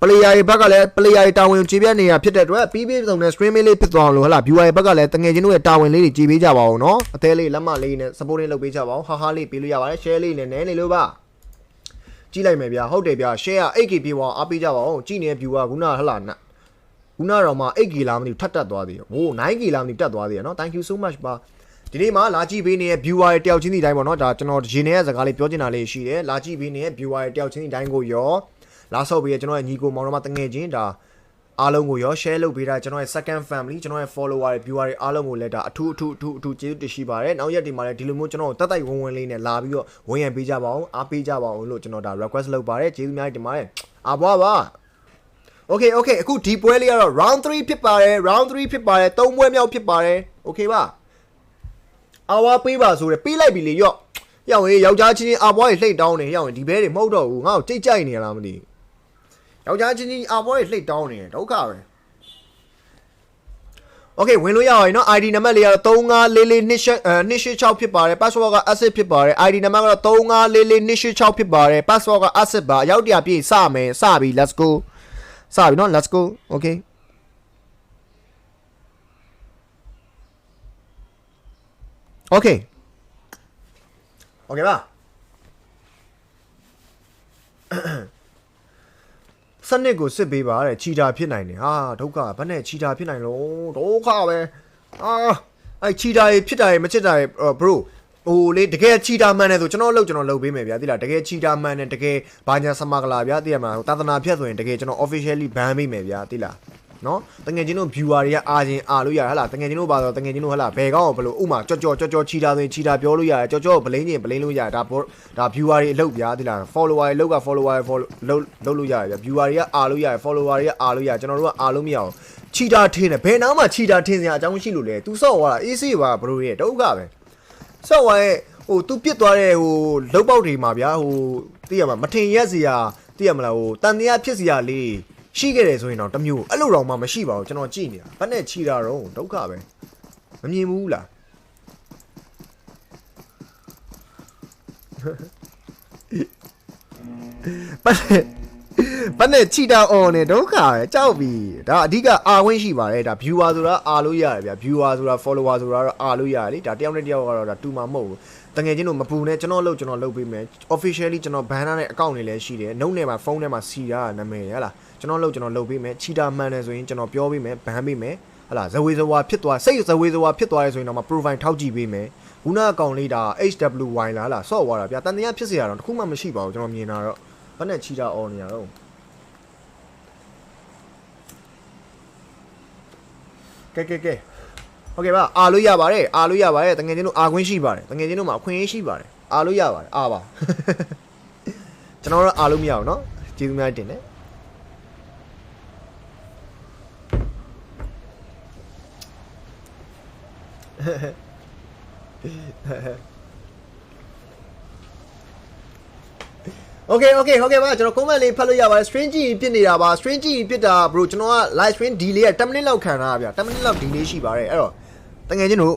player တွေဘက်ကလည်း player တွေတာဝန်ကိုခြေပြနေရဖြစ်တဲ့အတွက်ပြီးပြီးဆုံးနဲ့ stream လေးဖြစ်သွားအောင်လို့ဟလာ viewer တွေဘက်ကလည်းတငယ်ချင်းတို့ရဲ့တာဝန်လေးတွေခြေပေးကြပါအောင်နော်အသေးလေးလက်မလေးနဲ့ support လေးလုပ်ပေးကြပါအောင်ဟာဟာလေးပေးလို့ရပါတယ် share လေးနဲ့နဲနေလို့ပါကြည့်လိုက်မယ်ဗျာဟုတ်တယ်ဗျာ share က 8k ပြေပါအောင်အားပေးကြပါအောင်ကြည့်နေတဲ့ viewer ကခုနဟလာနခုနတော့မှ 8k လားမသိဘူးထပ်တက်သွားသေးတယ်ဟို 9k လားမသိတက်သွားသေးတယ်နော် thank you so much ပါဒီနေ့မှာလာကြည့်ပေးနေတဲ့ viewer တွေတယောက်ချင်းစီတိုင်းပေါ့နော်ဒါကျွန်တော်ရေနေတဲ့စကားလေးပြောချင်တာလေးရှိတယ်လာကြည့်ပေးနေတဲ့ viewer တွေတယောက်ချင်းစီတိုင်းကိုရော လာဆော့ပေးရကျွန်တော်ရဲ့ညီကိုမောင်တော်မတငယ်ချင်းဒါအားလုံးကိုရော share လုပ်ပေးတာကျွန်တော်ရဲ့ second family ကျွန်တော်ရဲ့ follower တွေ viewer တွေအားလုံးကိုလည်းဒါအထူးအထူးအထူးအထူးကျေးဇူးတင်ရှိပါတယ်နောက်ရက်ဒီမှာလည်းဒီလိုမျိုးကျွန်တော်တို့တက်တိုက်ဝန်းဝန်းလေးနဲ့လာပြီးတော့ဝန်ရံပေးကြပါအောင်အားပေးကြပါအောင်လို့ကျွန်တော်ဒါ request လုပ်ပါတယ်ကျေးဇူးအများကြီးတင်ပါတယ်အားပွားပါ Okay okay အခုဒီပွဲလေးကတော့ round 3ဖြစ်ပါတယ် round 3ဖြစ်ပါတယ်၃ပွဲမြောက်ဖြစ်ပါတယ် Okay ပါအာဝါပေးပါဆိုရယ်ပေးလိုက်ပြီလေရော့ရောက်ရင်ယောက်ျားချင်းချင်းအာဘွားတွေလှိတ်တောင်းနေရောက်ရင်ဒီဘဲတွေမဟုတ်တော့ဘူးငါ့ကိုကြိတ်ကြိုက်နေရလားမသိဘူး ယောက်ျားချင်းချင်းအာဘွားတွေလှိတ်တောင်းနေတယ်ဒုက္ခပဲ Okay ဝင်လို့ရပါတယ်เนาะ ID နံပါတ်လေးကတော့354426ဖြစ်ပါတယ် password က asset ဖြစ်ပါတယ် ID နံပါတ်ကတော့354426ဖြစ်ပါတယ် password က asset ပါရောက်တရပြည့်စမယ်စပြီ let's go စပြီเนาะ let's go okay okay okay ပါ စနစ်ကိုစစ်ပေးပါတဲ့ချီတာဖြစ်နိုင်တယ်ဟာဒုက္ခဘာနဲ့ချီတာဖြစ်နိုင်လို့ဒုက္ခပဲအာအဲ့ချီတာရေဖြစ်တာရေမချစ်တာရေ bro ဟိုလေတကယ်ချီတာမှန်တယ်ဆိုကျွန်တော်လုပ်ကျွန်တော်လုပ်ပေးမယ်ဗျာတိလားတကယ်ချီတာမှန်တယ်တကယ်ဘာညာစမကလာဗျာတိရမှာသာသနာဖြတ်ဆိုရင်တကယ်ကျွန်တော် officially ban ပေးမယ်ဗျာတိလား နော်တငယ်ချင်းတို့ viewer တွေကအာချင်းအာလို့ရတယ်ဟလားတငယ်ချင်းတို့ပါတော့တငယ်ချင်းတို့ဟလားဘယ်ကောင်းဘလို့ဥမာကြော်ကြော်ကြော်ကြော်ချီတာဆိုရင်ချီတာပြောလို့ရတယ်ကြော်ကြော်ဘလိန်းချင်းဘလိန်းလို့ရတယ်ဒါဘောဒါ viewer တွေအလုပ်ဗျာတိလား follower တွေလောက်က follower တွေ follow လုပ်လုပ်လို့ရတယ်ဗျာ viewer တွေကအာလို့ရတယ် follower တွေကအာလို့ရတယ်ကျွန်တော်တို့ကအာလို့မရအောင်ချီတာထင်းတယ်ဘယ်နားမှာချီတာထင်းစရာအကြောင်းရှိလို့လဲ तू ဆော့သွားတာ AC ပါဘလို့ရဲ့ဒုက္ခပဲဆော့သွားရဲ့ဟို तू ပြစ်သွားတဲ့ဟိုလုတ်ပေါက်တွေမှာဗျာဟိုသိရမှာမထင်ရက်စရာသိရမလားဟိုတန်တရားဖြစ်စရာလေး ရှိခဲ့တယ်ဆိုရင်တော့တစ်မျိုးအဲ့လိုတော့မှမရှိပါဘူးကျွန်တော်ကြည့်နေတာဘာနဲ့ချီတာတော့ဒုက္ခပဲမမြင်ဘူးလားဘာနဲ့ဘာနဲ့ချီတာအော်နေဒုက္ခပဲကြောက်ပြီဒါအဓိကအာဝင်းရှိပါတယ်ဒါ viewer ဆိုတာအာလို့ရတယ်ဗျာ viewer ဆိုတာ follower ဆိုတာတော့အာလို့ရတယ်လေဒါတယောက်နဲ့တယောက်ကတော့ဒါတူမှာမဟုတ်ဘူး တကယ်ချင်းတို့မပူနဲ့ကျွန်တော်လုပ်ကျွန်တော်လုပ်ပေးမယ် officially ကျွန်တော် banner နဲ့ account တွေလည်းရှိတယ်နှုတ်နဲ့မှာဖုန်းထဲမှာစီတာနာမည်ဟလားကျွန်တော်လုပ်ကျွန်တော်လုပ်ပေးမယ်ချီတာမှန်တယ်ဆိုရင်ကျွန်တော်ပြောပေးမယ် ban ပေးမယ်ဟလားဇဝေဇဝါဖြစ်သွားစိတ်ဇဝေဇဝါဖြစ်သွားရဲဆိုရင်တော့ profile ထောက်ကြည့်ပေးမယ်ခုနအကောင်လေးဒါ HWY လားလားဆော့သွားတာဗျာတန်တရားဖြစ်စေရတော့တခုမှမရှိပါဘူးကျွန်တော်မြင်တာတော့ဘာနဲ့ချီတာအော်နေရတော့ကဲကဲကဲ โอเคပါအာလို့ရပါတယ်အာလို့ရပါတယ်တငယ်ချင်းတို့အာခွင့်ရှိပါတယ်တငယ်ချင်းတို့မှာအခွင့်အရေးရှိပါတယ်အာလို့ရပါတယ်အာပါကျွန်တော်တို့အာလို့မရဘူးเนาะကျေးဇူးများတင်တယ်โอเคโอเคဟုတ်ကဲ့ပါကျွန်တော် comment လေးဖတ်လို့ရပါတယ် string ကြီးပြစ်နေတာပါ string ကြီးပြစ်တာ bro ကျွန်တော်က live stream delay က10မိနစ်လောက်ခံထားတာဗျာ10မိနစ်လောက် delay ရှိပါတယ်အဲ့တော့ တကယ်ချင်းတို့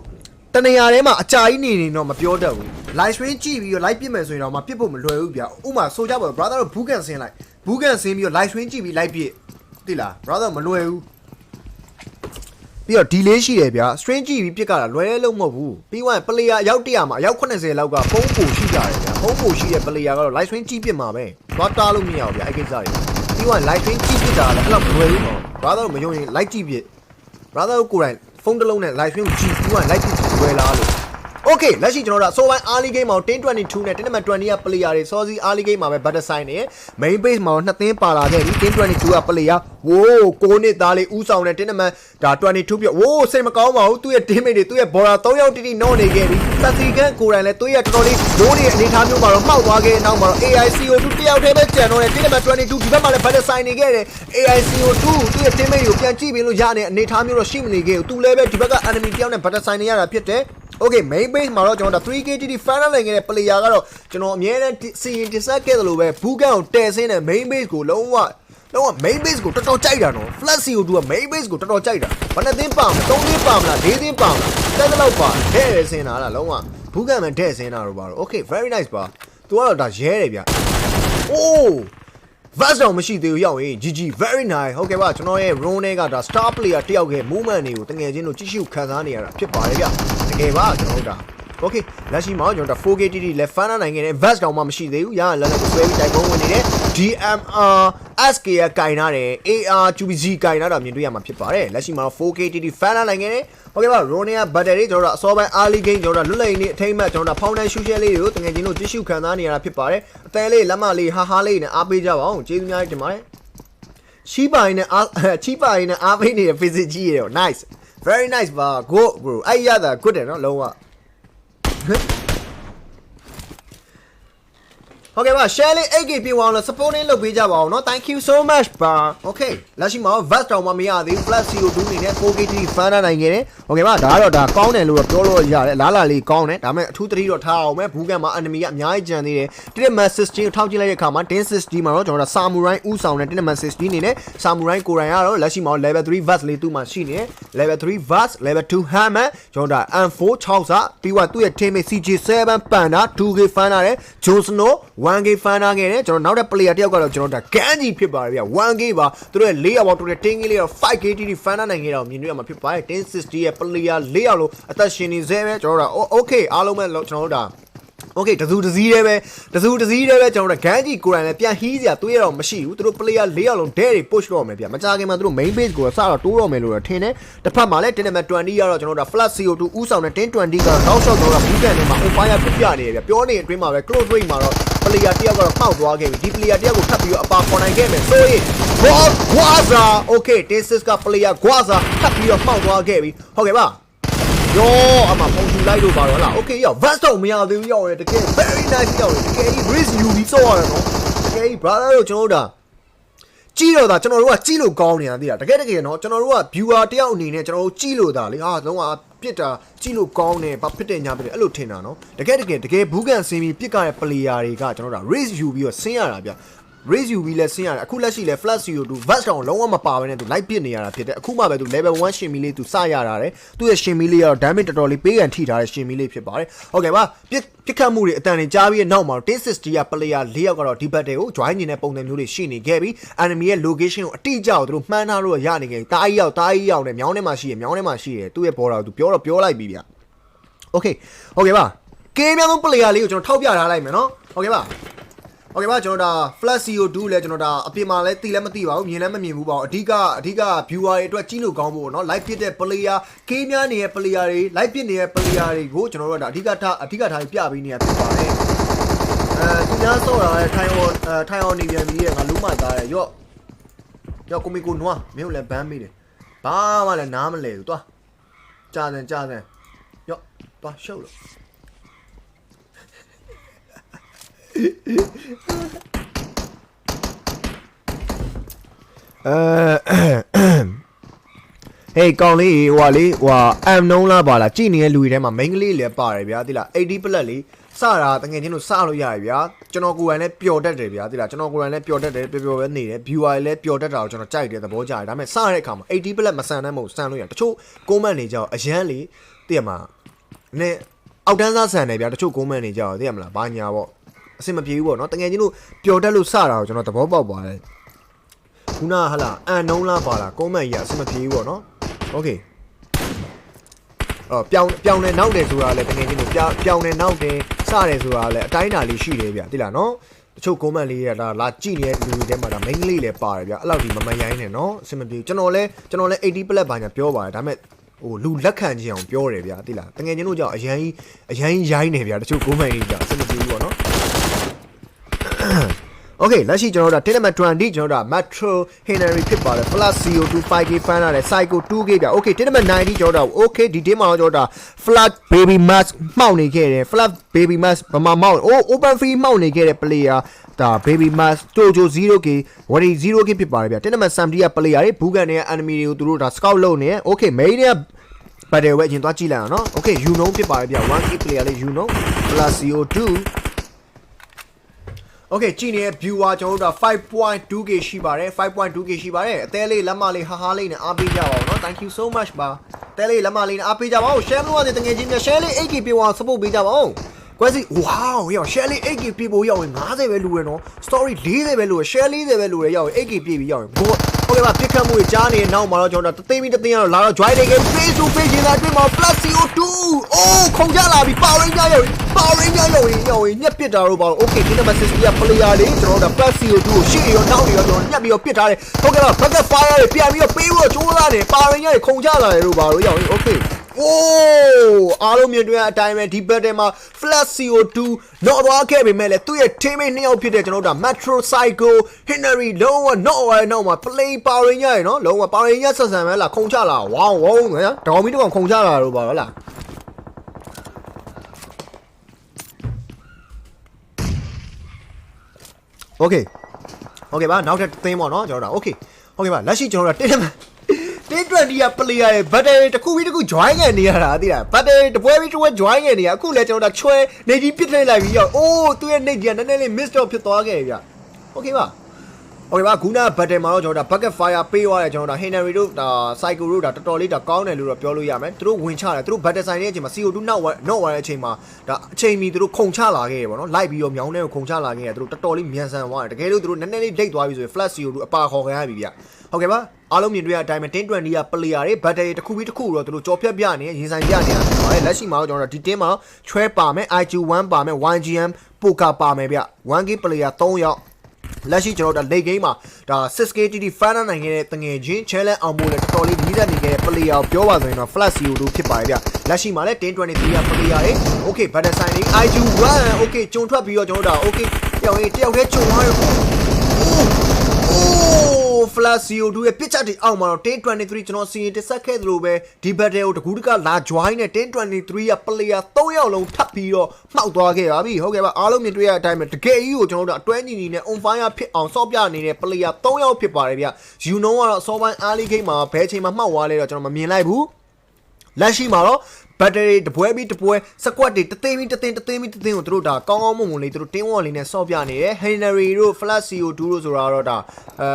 တနေရာထဲမှာအကြာကြီးနေနေတော့မပြောတတ်ဘူး live stream ကြည့်ပြီးတော့ live ပြစ်မယ်ဆိုရင်တော့မပြစ်ဖို့မလွယ်ဘူးဗျာဥမာဆိုကြပါတော့ brother တို့ book and ဆင်းလိုက် book and ဆင်းပြီးတော့ live stream ကြည့်ပြီး live ပြစ်သိလား brother မလွယ်ဘူးပြီးတော့ delay ရှိတယ်ဗျာ string ကြည့်ပြီးပြစ်ကြတာလွယ်တဲ့လုံးမဟုတ်ဘူးပြီးရင် player အယောက်100မှာအယောက်80လောက်ကဖုန်းပိုရှိကြတယ်ဗျာဖုန်းပိုရှိတဲ့ player ကတော့ live stream ကြည့်ပြစ်မှာပဲသွားတားလို့မရဘူးဗျာအဲ့ကိစ္စတွေပြီးရင် live stream ကြည့်ပြစ်တာလည်းအဲ့လောက်မလွယ်ဘူးနော် brother တို့မယုံရင် live ကြည့်ပြစ် brother တို့ကိုယ်တိုင် ဖုန်းတစ်လုံးနဲ့ live stream ကိုကြည့်ပြီးရင် live ကြည့်လွယ်လားလို့ Okay လက်ရှိကျွန်တော်တို့အဆိုပိုင်း early game မှာ1022နဲ့10 number 20က player တွေ Saucy early game မှာပဲ battle sign နေ main base မှာတော့နှစ်သင်းပါလာခဲ့ပြီ1022က player ဝိုးကိုနှစ်သားလေးဥဆောင်တဲ့10 number ဒါ22ပြဝိုးစိတ်မကောင်းပါဘူးသူ့ရဲ့ teammate တွေသူ့ရဲ့ border 3ယောက်တိတိနော့နေခဲ့ပြီသတိကန်းကိုယ်တိုင်လည်းသူ့ရဲ့တော်တော်လေးမိုးတွေအနေထားမျိုးမှာတော့မှောက်သွားခဲ့တဲ့နောက်မှာတော့ AICO2 တယောက်တည်းပဲကြံတော့တယ်10 number 22ဒီဘက်မှာလည်း battle sign နေခဲ့တယ် AICO2 သူ့ရဲ့ teammate ကိုပြန်ကြည့်ပြီးလို့ရတဲ့အနေထားမျိုးတော့ရှိမနေခဲ့ဘူးသူလည်းပဲဒီဘက်က enemy တယောက်နဲ့ battle sign နေရတာဖြစ်တယ် Okay main base မှာတော့ကျွန်တော်တို့ 3KTD final နိုင်ခဲ့တဲ့ player ကတော့ကျွန်တော်အမြဲတမ်းစီရင်တင်ဆက်ခဲ့သလိုပဲဘူးကန်ကိုတဲဆင်းတဲ့ main base ကိုလုံးဝလုံးဝ main base ကိုတော်တော်ကြိုက်တာနော် flat CO2 က main base ကိုတော်တော်ကြိုက်တာဘာနဲ့သင်းပါမလဲ၃သင်းပါမလား၄သင်းပါမလားတက်တော့ပါတဲ့ရဆင်းတာလားလုံးဝဘူးကန်မှတဲ့ဆင်းတာတော့ပါတော့ Okay very nice ပါသူကတော့ဒါရဲတယ်ဗျ Oh vast တော့မရှိသေးဘူးရောက်ရင် GG very nice ဟုတ်ကဲ့ပါကျွန်တော်ရဲ့ run တွေကဒါ star player တယောက်ရဲ့ movement တွေကိုတကယ်ချင်းတို့ကြည့်ရှုခံစားနေရတာဖြစ်ပါတယ်ဗျတကယ်ပါကျွန်တော်တို့ဒါ Okay လက်ရှိမှာကျွန်တော်တို့ 4K TT လည်း fan နိုင်ခဲ့တဲ့ vast တောင်မှမရှိသေးဘူးရရလက်လက်ကိုဆွဲပြီးတိုက်ပုံးဝင်နေတဲ့ DMR SK ရကင်ထားတယ် AR QBZ ကင်ထားတာမြင်တွေ့ရမှာဖြစ်ပါတယ်လက်ရှိမှာ 4K TT fan နိုင်ခဲ့တယ်ဟုတ်ကဲ့ပါ Ronia battery ကျွန်တော်တို့အစောပိုင်း early game ကျွန်တော်တို့လွတ်လပ်ရင်းနေအထိမ့်မှတ်ကျွန်တော်တို့ foundation ရှူရှဲလေးတွေကိုတကယ်ချင်းတို့ကြည့်ရှုခံစားနေရတာဖြစ်ပါတယ်အတန်လေးလက်မလေးဟာဟာလေးနဲ့အားပေးကြပါအောင်ကျေးဇူးများတင်ပါတယ်ချီပိုင်နဲ့အားချီပိုင်နဲ့အားပေးနေတဲ့ physics ကြီးရေတော့ nice very nice ပါ go bro အဲ့ရတာ good တယ်နော်လုံးဝ ဟုတ်ကဲ့ပါ share လေး 8k ပြေအောင်လို့ supporting လုပ်ပေးကြပါအောင်เนาะ thank you so much ပါ okay လက်ရှိမှာ vast တောင်မှမရသေးဘူး plus CO2 အနေနဲ့ 4k တိဖန်နိုင်ခဲ့တယ်ဟုတ်ကဲ့ပါဒါကတော့ဒါကောင်းတယ်လို့တော့ပြောလို့ရတယ်လားလာလေးကောင်းတယ်ဒါပေမဲ့အထူးသတိတော့ထားအောင်ပဲဘူးကန်မှာ enemy ကအများကြီးကြံသေးတယ်တိတဲ့ mass 16ကိုထောက်ကြည့်လိုက်တဲ့အခါမှာ1060မှာတော့ကျွန်တော်တို့ samurai ဥဆောင်တဲ့တိတဲ့ mass 16အနေနဲ့ samurai ကိုရိုင်ကတော့လက်ရှိမှာ level 3 vast လေးသူ့မှာရှိနေတယ် level 3 vast level 2 hammer ကျွန်တော်တို့ M4 6စာပြီးတော့သူ့ရဲ့ teammate CJ7 ပန်တာ 2k ဖန်တာတယ် Jon Snow 1k ဖန်တာခဲ့တယ်ကျွန်တော်နောက်တဲ့ player တယောက်ကတော့ကျွန်တော်တို့ကန်ကြီးဖြစ်ပါတယ်ဗျ 1k ပါသူတို့ရဲ့4ယောက်ပေါင်းတိုးတဲ့ 10k လေးတော့ 5k တိဖန်တာနိုင်ခဲ့တာကိုမြင်တွေ့ရမှာဖြစ်ပါတယ်1060ရဲ့ player 4ယောက်လို့အသက်ရှင်နေသေးပဲကျွန်တော်တို့ okay အားလုံးပဲကျွန်တော်တို့ဒါ โอเคတစုတစည်းတည်းပဲတစုတစည်းတည်းပဲကျွန်တော်တို့ဂန်ဂျီကိုရိုင်းလည်းပြန်ဟီးစရာတွေးရတော့မရှိဘူးသူတို့ player ၄ယောက်လုံး dare တွေ push တော့မယ်ဗျမကြခင်မှာသူတို့ main base ကိုစတော့တိုးတော့မယ်လို့တော့ထင်တယ်တစ်ဖက်မှာလည်း10 number 20ရတော့ကျွန်တော်တို့ flat CO2 ဥဆောင်တဲ့1020ကတော့တောက်လျှောက်တော့ဘူးကန်ထဲမှာ on fire ပြပြနေတယ်ဗျပြောနေအတွင်းမှာပဲ close range မှာတော့ player တယောက်ကတော့မှောက်သွားခဲ့ပြီဒီ player တယောက်ကိုထပ်ပြီးတော့အပါခေါ်နိုင်ခဲ့မယ်ဆိုရင် Goal Guaza okay 10က player Guaza ထပ်ပြီးတော့မှောက်သွားခဲ့ပြီဟုတ်ကဲ့ပါယောအမပုံချူလိုက်လို့ပါတော့လား okay ရော vast တော့မရသေးဘူးရောက်ရတကယ် very nice ရောက်ရတကယ်ကြီး risk you ပြီးစောရတယ်နော်တကယ်ကြီး brother တို့ကျွန်တော်တို့ဒါကြည့်တော့ဒါကျွန်တော်တို့ကကြည့်လို့ကောင်းနေတာသိလားတကယ်တကယ်နော်ကျွန်တော်တို့က viewer တယောက်အနေနဲ့ကျွန်တော်တို့ကြည့်လို့ဒါလေဟာလုံးဝ ပြစ်တာကြည့်လို့ကောင်းတယ်ဘာဖြစ်တယ်ညာဖြစ်တယ်အဲ့လိုထင်တာနော်တကယ်တကယ်တကယ်ဘူးကန်ဆင်းပြီးပြစ်ကြတဲ့ player တွေကကျွန်တော်တို့က risk you ပြီးတော့ဆင်းရတာဗျ raise UV လဲဆင်းရတယ်အခုလက်ရှိလဲ flash CO2 vast တောင်လုံးဝမပါဘဲနဲ့သူ light ပစ်နေရတာဖြစ်တယ်အခုမှပဲသူ level 1ရှင်မီလေးသူစရတာတယ်သူရဲ့ရှင်မီလေးကတော့ damage တော်တော်လေးပေးကန်ထိထားတဲ့ရှင်မီလေးဖြစ်ပါတယ်ဟုတ်ကဲ့ပါပြစ်ပြစ်ခတ်မှုတွေအတန်တွေကြားပြီးတဲ့နောက်မှာ1060က player ၄ယောက်ကတော့ဒီဘက်တွေကို join နေတဲ့ပုံစံမျိုးတွေရှိနေခဲ့ပြီး enemy ရဲ့ location ကိုအတိအကျကိုသူတို့မှန်းထားလို့ရနေခဲ့တားကြီးရောက်တားကြီးရောက်နဲ့မြောင်းထဲမှာရှိရမြောင်းထဲမှာရှိရသူ့ရဲ့ border ကိုသူပြောတော့ပြောလိုက်ပြီဗျ okay ဟုတ်ကဲ့ပါကင်းများဆုံး player လေးကိုကျွန်တော်ထောက်ပြထားလိုက်မယ်နော်ဟုတ်ကဲ့ပါ โอเคပါကျွန်တော်ဒါ flash CO2 လဲကျွန်တော်ဒါအပြင်မှာလဲသိလဲမသိပါဘူးမြင်လဲမမြင်ဘူးပါဘူးအဓိကအဓိက viewer တွေအတွက်ကြီးလို့ကောင်းဖို့เนาะ live ဖြစ်တဲ့ player ကေးများနေတဲ့ player တွေ live ဖြစ်နေတဲ့ player တွေကိုကျွန်တော်တို့ကဒါအဓိကထားအဓိကထားပြပေးနေရဖြစ်ပါတယ်အဲသူများဆော့တာလဲထိုင်ဝမ်အဲထိုင်ဝမ်နေပြန်ပြီးတဲ့ငါလုံးမသားရရော့ရော့ကိုမီကိုနွားမင်းကိုလည်းဘန်းမိတယ်ဘာမှလည်းနားမလဲဘူးတွားကြာစံကြာစံရော့တွားရှုပ်လို့ အဲဟေးကောင်လေးဟွာလေးဟွာအမ်နှုံးလားပါလားကြည်နေတဲ့လူတွေထဲမှာ main ကလေးလည်းပါတယ်ဗျာတိလား AD ပလက်လေးစတာတကယ်ချင်းတို့စလို့ရတယ်ဗျာကျွန်တော်ကိုယ်တိုင်လည်းပျော်တတ်တယ်ဗျာတိလားကျွန်တော်ကိုယ်တိုင်လည်းပျော်တတ်တယ်ပျော်ပျော်ပဲနေတယ် viewer လည်းပျော်တတ်တာကိုကျွန်တော်ကြိုက်တယ်သဘောကျတယ်ဒါပေမဲ့စတဲ့အခါမှာ AD ပလက်မဆန်တဲ့မဟုတ်ဆန်လို့ရတချို့ comment တွေကြောက်အရန်လေးသိရမှာနဲ့အောက်တန်းစားဆန်တယ်ဗျာတချို့ comment တွေကြောက်သိရမလားဘာညာပေါ့ အဆင်မပြေဘူးပေါ့နော်တကယ်ချင်းတို့ပျော်တတ်လို့စတာကိုကျွန်တော်သဘောပေါက်ပါတယ် ခုနဟလာအန်နှုံးလားပါလားကုန်းမန်ကြီးအဆင်မပြေဘူးပေါ့နော်โอเคအော်ပြောင်းပြောင်းနေနောက်တယ်ဆိုတာလည်းတကယ်ချင်းလို့ပြောင်းပြောင်းနေနောက်တယ်စတယ်ဆိုတာလည်းအတိုင်းအတာလေးရှိတယ်ဗျတိလားနော်တချို့ကုန်းမန်လေးရတာလာကြည့်နေတဲ့လူတွေထဲမှာဒါ main လေးလည်းပါတယ်ဗျအဲ့လောက်ဒီမမရိုင်းနဲ့နော်အဆင်မပြေဘူးကျွန်တော်လည်းကျွန်တော်လည်း80 plus ဘာညာပြောပါတယ်ဒါပေမဲ့ဟိုလူလက်ခံခြင်းအောင်ပြောတယ်ဗျတိလားတကယ်ချင်းတို့ကြောင့်အရန်ကြီးအရန်ကြီးရိုင်းနေဗျတချို့ကုန်းမန်လေးကြောင့်အဆင်မပြေဘူးပေါ့နော် Okay လက်ရှိကျွန်တော်တို့က Telemet 20ကျွန်တော်တို့က Metro Henry ဖြစ်ပါတယ် Plus CO2 5K fan ရတယ် Psycho 2K ပြ Okay Telemet 90ကျွန်တော်တို့ Okay ဒီ team မှာတော့ကျွန်တော်တို့က Flat Baby Mask မှောက်နေခဲ့တယ် Flat Baby Mask ဘာမှမောက် Oh Open Free မှောက်နေခဲ့တဲ့ player ဒါ Baby Mask Tojo 0K Wari 0K ဖြစ်ပါတယ်ဗျ Telemet Samdi က player တွေဘူးကန်တွေက enemy တွေကိုသူတို့ဒါ scout လုပ်နေ Okay main တွေက battle ပဲအရင်သွားကြည့်လိုက်အောင်နော် Okay you know ဖြစ်ပါတယ်ဗျ 1K player လေး you know Plus CO2 Okay ကြည့်နေတဲ့ viewer ကျွန်တော်တို့က 5.2k ရှိပါတယ် 5.2k ရှိပါတယ်အသေးလေးလက်မလေးဟာဟာလေးနဲ့အားပေးကြပါဦးเนาะ Thank you so much ပါအသေးလေးလက်မလေးနဲ့အားပေးကြပါဦး share လို့ရတယ်တကယ်ချင်းများ share လေး 8k ပြေအောင် support ပေးကြပါဦး ကွက်စီဝေါရောက် share လေး 8k ပြည့်ဖို့ရောက်ရင်90ပဲလူရယ်နော် story 40ပဲလူရယ် share 40ပဲလူရယ်ရောက်ရင် 8k ပြည့်ပြီးရောက်ရင်ဘောโอเคပါပြစ်ခတ်မှုတွေကြားနေတဲ့နောက်မှာတော့ကျွန်တော်တို့တသိမ်းပြီးတသိမ်းကတော့လာတော့ join နေခဲ့ face to face ရင်သာတွေ့မှာ plus CO2 အိုးခုံကြလာပြီ power ranger ရောက်ရင် power ranger ရောက်ရင်ရောက်ရင်ညက်ပစ်တာတော့ပါ okay ဒီနံပါတ်60က player လေးကျွန်တော်တို့ plus CO2 ကိုရှေ့ရောနောက်ရောကျွန်တော်ညက်ပြီးတော့ပစ်ထားတယ်ဟုတ်ကဲ့ပါ bucket fire တွေပြန်ပြီးတော့ပေးဖို့ကြိုးစားတယ် power ranger တွေခုံကြလာတယ်လို့ပါတော့ရောက်ရင် okay အိုးအားလုံးမြင်တွေ့ရအတိုင်းပဲဒီဘက်ထဲမှာ flat CO2 တော့သွားခဲ့ပေမဲ့လည်းသူ့ရဲ့ team mate နှစ်ယောက်ဖြစ်တဲ့ကျွန်တော်တို့က Metro Psycho Henry လုံးဝ not ဝဲနောက်မှာ play power ranger ရယ်နော်လုံးဝ power ranger ဆက်ဆံပဲလားခုံချလာဝေါဝေါနော်တောင်မီတစ်ကောင်ခုံချလာတော့ပါတော့လား Okay Okay ပါနောက်ထပ်သင်းပေါ့နော်ကျွန်တော်တို့ Okay Okay ပါလက်ရှိကျွန်တော်တို့တင်းတ င်း20က player ရဲ့ battery တစ်ခုပြီးတစ်ခု join ခဲ့နေရတာသိလား battery တပွဲပြီးတစ်ပွဲ join ခဲ့နေရအခုလည်းကျွန်တော်တို့ချွဲနေကြီးပစ်ထည့်လိုက်ပြီးရောအိုးသူ့ရဲ့နေကြီးကနည်းနည်းလေး miss တော့ဖြစ်သွားခဲ့ပြီဗျ Okay ပါ Okay ပါခုနဘတ်တယ်မှာတော့ကျွန်တော်တို့ bucket fire ပေးသွားတယ်ကျွန်တော်တို့ Henry တို့ဒါ Psycho တို့ဒါတော်တော်လေးဒါကောင်းတယ်လို့တော့ပြောလို့ရမယ်သူတို့ဝင်ချတယ်သူတို့ battle sign ရဲ့အချိန်မှာ CO2 နောက်နောက်သွားတဲ့အချိန်မှာဒါအချိန်မီသူတို့ခုန်ချလာခဲ့ရပေါ့နော်လိုက်ပြီးတော့မြောင်းတဲ့ကိုခုန်ချလာခဲ့ရသူတို့တော်တော်လေးမြန်ဆန်သွားတယ်တကယ်လို့သူတို့နည်းနည်းလေးဒိတ်သွားပြီဆိုရင် flash CO2 အပါခေါ်ခံရပြီဗျဟုတ်ကဲ့ပါ အားလုံးမြင်တွေ့ရတဲ့အတိုင်းပဲ1020က player တွေ battery တစ်ခုပြီးတစ်ခုတော့သူတို့ကြော်ဖြတ်ပြနေရင်ဆိုင်ပြနေတာဖြစ်ပါတယ်လက်ရှိမှာတော့ကျွန်တော်တို့ဒီ team မှာချွဲပါမယ် IQ1 ပါမယ် 1GM Poker ပါမယ်ဗျ 1K player 3ယောက်လက်ရှိကျွန်တော်တို့ late game မှာဒါ 6K TT fan နိုင်ခဲ့တဲ့တငယ်ချင်း challenge အောင်ဖို့လည်းတော်တော်လေးနီးစပ်နေခဲ့တဲ့ player ကိုပြောပါဆိုရင်တော့ flash CO2 ဖြစ်ပါတယ်ဗျလက်ရှိမှာလည်း1023က player တွေ okay battle sign တွေ IQ1 okay ကြုံထွက်ပြီးတော့ကျွန်တော်တို့ဒါ okay တယောက်ရေးတယောက်တည်းကြုံသွားရအိုးအိုး flash CO2 ရဲ့ပစ်ချက်တွေအောက်မှာတော့1023ကျွန်တော်စီရင်တက်ဆက်ခဲ့သလိုပဲဒီ battle ကိုတကူးတကလာ join နဲ့1023က player 3ယောက်လုံးထပ်ပြီးတော့မှောက်သွားခဲ့ပါပြီဟုတ်ကဲ့ပါအားလုံးမြင်တွေ့ရတဲ့အတိုင်းပဲတကယ်ကြီးကိုကျွန်တော်တို့အတွဲညီညီနဲ့ on fire ဖြစ်အောင်စော့ပြနေတဲ့ player 3ယောက်ဖြစ်ပါတယ်ဗျ you know ကတော့စောပိုင်း early game မှာဘယ်ချိန်မှာမှောက်သွားလဲတော့ကျွန်တော်မမြင်လိုက်ဘူး လက်ရှိမှာတော့ဘက်တရီတပွဲပြီးတပွဲစကွက်တွေတသိန်းပြီးတသိန်းတသိန်းပြီးတသိန်းကိုသူတို့ဒါကောင်းကောင်းမွန်မွန်လေးသူတို့တင်းဝေါ်လေးနဲ့ဆော့ပြနေတယ် Henry တို့ Flash CO2 တို့ဆိုတာတော့ဒါအဲ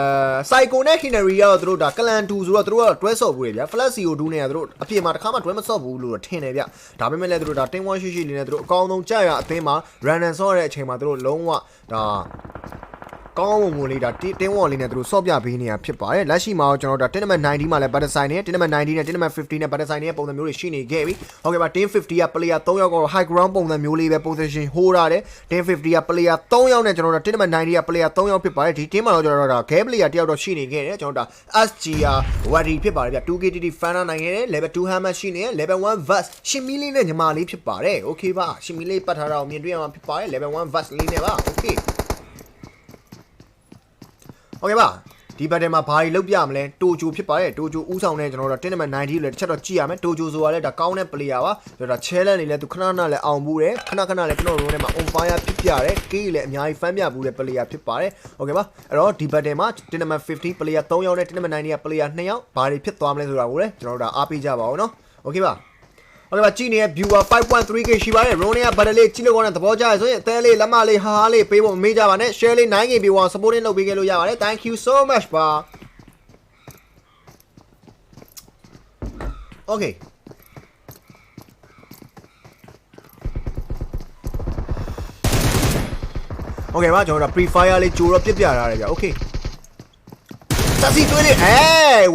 Psycho နဲ့ Henry ကတော့သူတို့ဒါ Clan 2ဆိုတော့သူတို့ကတော့တွဲဆော့ဘူးလေဗျာ Flash CO2 နဲ့ကသူတို့အပြင်မှာတစ်ခါမှတွဲမဆော့ဘူးလို့တော့ထင်တယ်ဗျဒါပေမဲ့လည်းသူတို့ဒါတင်းဝေါ်ရှိရှိလေးနဲ့သူတို့အကောင်းဆုံးကြာရအသင်းမှာ random ဆော့ရတဲ့အချိန်မှာသူတို့လုံးဝဒါ ကောင်းမွန်မွန်လေးဒါတင်းဝေါ်လေးနဲ့သူတို့ဆော့ပြပေးနေတာဖြစ်ပါတယ်လက်ရှိမှာတော့ကျွန်တော်တို့ဒါ10နံပါတ်90မှာလည်း Battle Sign နဲ့10နံပါတ်90နဲ့10နံပါတ်50နဲ့ Battle Sign နဲ့ပုံစံမျိုးတွေရှိနေခဲ့ပြီဟုတ်ကဲ့ပါ1050က player 3ယောက်ကတော့ high ground ပုံစံမျိုးလေးပဲ position hold ရတယ်1050က player 3ယောက်နဲ့ကျွန်တော်တို့10နံပါတ်90က player 3ယောက်ဖြစ်ပါတယ်ဒီ team မှာတော့ကျွန်တော်တို့ဒါ game player တယောက်တော့ရှိနေခဲ့တယ်ကျွန်တော်တို့ဒါ SGR Wadi ဖြစ်ပါတယ်ဗျ 2KTT fan နိုင်ခဲ့တယ် level 2 hammer ရှိနေတယ် level 1 vest ရှင်မီလေးနဲ့ညီမလေးဖြစ်ပါတယ် okay ပါရှင်မီလေးပတ်ထားတာကိုမြင်တွေ့ရမှာဖြစ်ပါတယ် level 1 vest လေးနဲ့ပါ okay โอเคပါဒီဘက်ထဲမှာဘာတွေလုပ်ပြမလဲတိုဂျိုဖြစ်ပါတယ်တိုဂျိုဥဆောင်တဲ့ကျွန်တော်တို့10နံပါတ်90လည်းတစ်ချက်တော့ကြည့်ရမယ်တိုဂျိုဆိုတာလည်းဒါကောင်းတဲ့ player ပါဒါဒါ challenge တွေလည်းသူခဏခဏလည်းအောင်ဘူးတယ်ခဏခဏလည်းကျွန်တော်တို့ထဲမှာ on fire ဖြစ်ပြတယ်ကေးလည်းအများကြီး fan ပြဘူးတဲ့ player ဖြစ်ပါတယ်โอเคပါအဲ့တော့ဒီဘက်ထဲမှာ10နံပါတ်50 player 3ယောက်နဲ့10နံပါတ်90က player 2ယောက်ဘာတွေဖြစ်သွားမလဲဆိုတာကိုလည်းကျွန်တော်တို့ဒါအားပေးကြပါဦးเนาะโอเคပါ ဟုတ်ကဲ့ပါကြည့်နေတဲ့ viewer 5.3k ရှိပါတယ် Ronia ဘတ်လေးကြည့်လို့ကောင်းတဲ့သဘောကျရဆိုရင်အသေးလေးလက်မလေးဟာဟာလေးပေးဖို့မမေ့ကြပါနဲ့ share လေး 9k ပြီးအောင် supporting လုပ်ပေးခဲ့လို့ရပါတယ် thank you so much ပါ okay โอเคပါကျွန်တော်တို့ pre fire လေးကြိုတော့ပြစ်ပြထားတယ်ဗျ okay စစီတွေးလေအဲ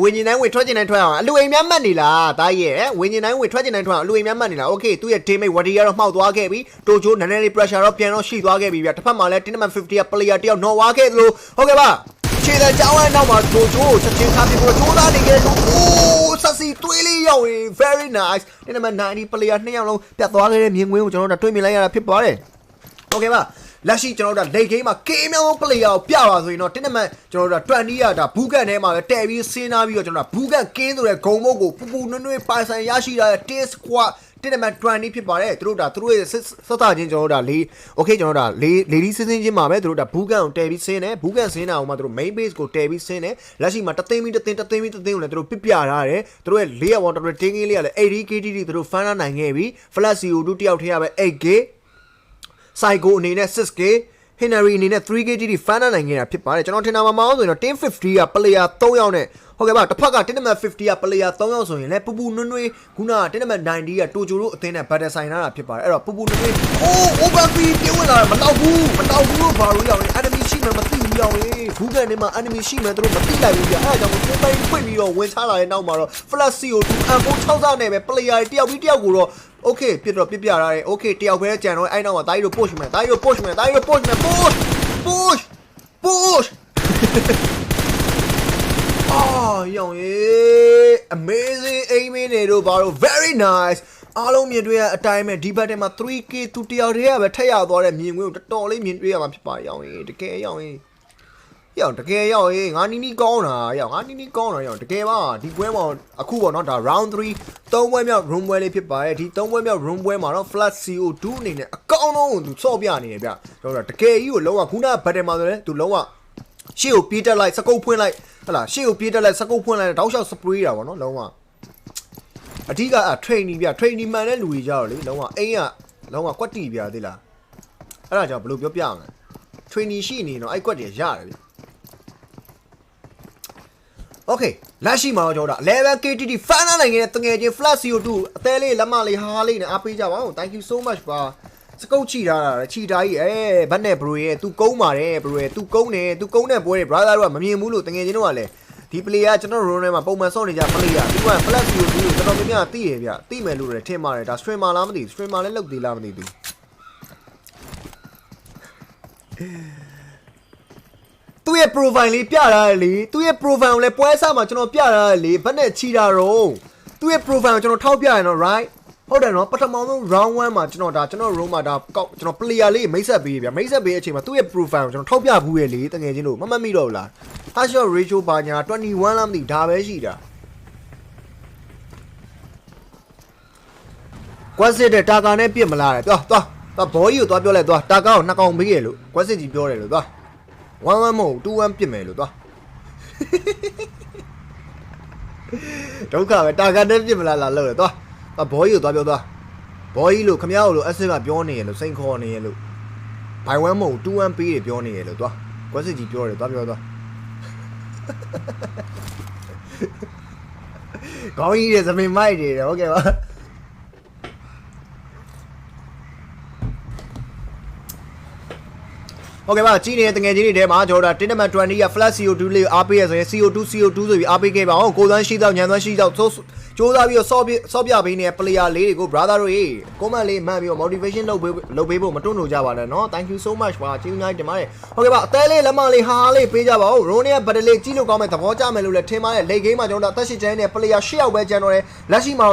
ဝင်းကျင်တိုင်းဝင်ထွက်ကျင်တိုင်းထွက်အောင်အလူအိမ်များမှတ်နေလားတားရဲ့ဝင်းကျင်တိုင်းဝင်ထွက်ကျင်တိုင်းထွက်အောင်အလူအိမ်များမှတ်နေလားโอเคသူ့ရဲ့ teammate ဝဒီကတော့မှောက်သွားခဲ့ပြီတိုချိုနည်းနည်းလေး pressure တော့ပြန်တော့ရှိသွားခဲ့ပြီဗျတစ်ဖက်မှာလည်း10 number 50က player တယောက်နော်ဝါခဲ့သလိုဟုတ်ကဲ့ပါခြေတဲ့ကြောင်းရဲ့နောက်မှာတိုချိုချက်ချင်းထားပြီးတော့ကြိုးစားနေခဲ့လို့အိုးစစီတွေးလေးရောက်ရင် very nice 10 number 90 player နှစ်ယောက်လုံးပြတ်သွားခဲ့တဲ့မြင်ကွင်းကိုကျွန်တော်တို့တွေ့မြင်လိုက်ရတာဖြစ်ပါတယ်โอเคပါ လက်ရှိကျွန်တော်တို့ late game မှာ game မြောင်း player ကိုပြပါဆိုရင်တော့တင်းနမန်ကျွန်တော်တို့20ရတာဘူးကန်ထဲမှာပဲတဲပြီးစဉ်းစားပြီးတော့ကျွန်တော်တို့ဘူးကန်ကင်းဆိုတဲ့ဂုံမုတ်ကိုပူပူနွဲ့နွဲ့ပိုင်ဆိုင်ရရှိတာတဲ့ taste squad တင်းနမန်20ဖြစ်ပါတယ်သူတို့ဒါသူတို့ရဲ့ဆက်တာချင်းကျွန်တော်တို့ဒါလေး okay ကျွန်တော်တို့ဒါလေးလေဒီစင်းစင်းချင်းမှာပဲသူတို့ဒါဘူးကန်ကိုတဲပြီးဆင်းတယ်ဘူးကန်ဆင်းတာကိုမှသူတို့ main base ကိုတဲပြီးဆင်းတယ်လက်ရှိမှာတသိန်းပြီးတသိန်းတသိန်းပြီးတသိန်းကိုလည်းသူတို့ပြပြထားတယ်သူတို့ရဲ့၄0 water tank လေးကလည်း 80kd သူတို့ fan နိုင်ခဲ့ပြီ flash CO2 တယောက်ထဲရပဲ 8k Psycho အနေနဲ့ 6k Henry အနေနဲ့ 3k တိ fan နိုင်ခဲ့တာဖြစ်ပါတယ်ကျွန်တော်ထင်တာမမအောင်ဆိုရင်တော့1050က player 3ယောက်နဲ့ဟုတ်ကဲ့ပါတစ်ဖက်က1နံပါတ်50က player 3ယောက်ဆိုရင်လည်းပူပူနွန်းနွေးခုနက1နံပါတ်90ကတိုဂျိုတို့အသင်းနဲ့ battle ဆိုင်လာတာဖြစ်ပါတယ်အဲ့တော့ပူပူနွန်းနွေးအိုး overfree ပြေးဝင်လာတာမတော့ဘူးမတော့ဘူးလို့ဘာလို့ရောက်လဲ enemy ရှိမှမသိဘူးရောက်လေဘူးကန်ထဲမှာ enemy ရှိမှသူတို့မသိလိုက်ဘူးပြအဲ့ဒါကြောင့်ကိုယ်ပိုင်ဖွင့်ပြီးတော့ဝင်ချလာတဲ့နောက်မှာတော့ flash CO2 M4 6နဲ့ပဲ player တယောက်ပြီးတယောက်ကိုတော့ okay ပြစ်တော့ပြစ်ပြထားတယ် okay တယောက်ပဲကြံတော့အဲ့နောက်မှာတာကြီးတို့ push မယ်တာကြီးတို့ push မယ်တာကြီးတို့ push မယ် push push push အာရောင်ရေ amazing aiming နေတို့ဘာလို့ very nice အားလုံးမြင်တွေ့ရအတိုင်းပဲဒီဘက်ထဲမှာ 3k သူတယောက်တည်းကပဲထက်ရသွားတဲ့မြင်ကွင်းကိုတော်တော်လေးမြင်တွေ့ရမှာဖြစ်ပါရောင်ရေတကယ်ရောင်ရေ ရောင်တကယ်ရောင်ရေငါနီးနီးကောင်းတာရောင်ငါနီးနီးကောင်းတာရောင်တကယ်ပါဒီပွဲမှာအခုပေါ့နော်ဒါ round 3သုံးပွဲမြောက် room ပွဲလေးဖြစ်ပါတယ်ဒီသုံးပွဲမြောက် room ပွဲမှာတော့ flat CO2 အနေနဲ့အကောင်းဆုံးကိုသူစော့ပြနေတယ်ဗျကျွန်တော်တို့တကယ်ကြီးကိုလုံးဝခုနကဘတ်တယ်မှာဆိုရင်သူလုံးဝရှေ့ကိုပြေးတက်လိုက်စကုပ်ဖွင့်လိုက်ဟလာရှေ့ကိုပြေးတက်လိုက်စကုပ်ဖွင့်လိုက်တောက်လျှောက်စပရေးတာဗောနော်လုံးဝအဓိကအ training ပြ training မှန်တဲ့လူကြီးကြတော့လေလုံးဝအိမ်ကလုံးဝကွက်တီပြသေးလားအဲ့ဒါကြောင့်ဘယ်လိုပြောပြမလဲ training ရှိနေတော့အဲ့ကွက်တွေရတယ်ဗျ โอเคလက်ရှိမှာတော့ကျွန်တော်တို့11 KTT Final နိုင်ငံရဲ့တငယ်ချင်း Flash CO2 အသေးလေးလက်မလေးဟာလေးနဲ့အားပေးကြပါဦး Thank you so much ပါစကုတ်ချီထားတာချီတာကြီးအဲဘတ်နဲ့ဘရိုရဲ့သူကုန်းပါတယ်ဘရိုရဲ့သူကုန်းတယ်သူကုန်းနဲ့ပွဲတယ် brother တို့ကမမြင်ဘူးလို့တငယ်ချင်းတို့ကလည်းဒီ player ကျွန်တော် role ထဲမှာပုံမှန်ဆော့နေကြ player သူက flat view ကိုတော်တော်များများသိရဗျသိမယ်လို့လည်းထင်ပါတယ်ဒါ streamer လားမသိ streamer လည်းလောက်သေးလားမသိဘူး သူ့ရဲ့ profile လေးပြထားတယ်လေသူ့ရဲ့ profile ကိုလည်းပွဲစားမှာကျွန်တော်ပြထားတယ်လေဘယ်နဲ့ချီတာတော့သူ့ရဲ့ profile ကိုကျွန်တော်ထောက်ပြရင်တော့ right ဟုတ်တယ်နော်ပထမဆုံး round 1မှာကျွန်တော်ဒါကျွန်တော် room မှာဒါကောက်ကျွန်တော် player လေးမိတ်ဆက်ပေးဗျမိတ်ဆက်ပေးအချိန်မှာသူ့ရဲ့ profile ကိုကျွန်တော်ထောက်ပြဘူးရဲ့လေတကယ်ချင်းတို့မမှတ်မိတော့ဘူးလား hash ratio ဘာညာ21လားမသိဘူးဒါပဲရှိတာကွက်စစ်တဲ့တာကာနဲ့ပြစ်မလားတဲ့သွားသွားသွားဘောကြီးကိုသွားပြောလိုက်သွားတာကာကိုနှစ်ကောင်ပေးရလို့ကွက်စစ်ကြီးပြောတယ်လို့သွား 1 1မဟုတ်2 1ပြစ်မယ်လို့သွားဒုက္ခပဲတာကန်နဲ့ပြစ်မလားလာလို့လေသွားသွားဘောကြီးကိုသွားပြောသွားဘောကြီးလို့ခမရကိုလို့အဆစ်ကပြောနေရလို့စိန်ခေါ်နေရလို့ဘိုင်1မဟုတ်2 1ပေးတယ်ပြောနေရလို့သွားကွက်စစ်ကြီးပြောတယ်သွားပြောသွားကောင်းကြီးတဲ့သမင်မိုက်တွေတယ်ဟုတ်ကဲ့ပါ ဟုတ်ကဲ့ပါကြီးနေတဲ့တငယ်ချင်းတွေထဲမှာကျွန်တော်တို့တင်းနံပါတ်20က flat CO2 လေးကိုအားပေးရဆိုရင် CO2 CO2 ဆိုပြီးအားပေးခဲ့ပါအောင်ကိုသွမ်းရှိတော့ညံသွမ်းရှိတော့စူးစမ်းပြီးတော့ဆော့ပြဆော့ပြပေးနေတဲ့ player လေးတွေကို brother တို့ရေး comment လေးမှတ်ပြီးတော့ motivation လုပ်ပေးလုပ်ပေးဖို့မတွန့်လို့ကြပါနဲ့နော် thank you so much ပါကျေးဇူးများတင်ပါတယ်ဟုတ်ကဲ့ပါအသေးလေးလက်မလေးဟာလေးပေးကြပါဦး rone ရဲ့ battle လေးကြီးလို့ကောင်းမဲ့သဘောကျမယ်လို့လည်းထင်ပါတယ် late game မှာကျွန်တော်တို့အသက်ရှင်ကျန်နေတဲ့ player ၈ယောက်ပဲကျန်တော့တယ်လက်ရှိမှာ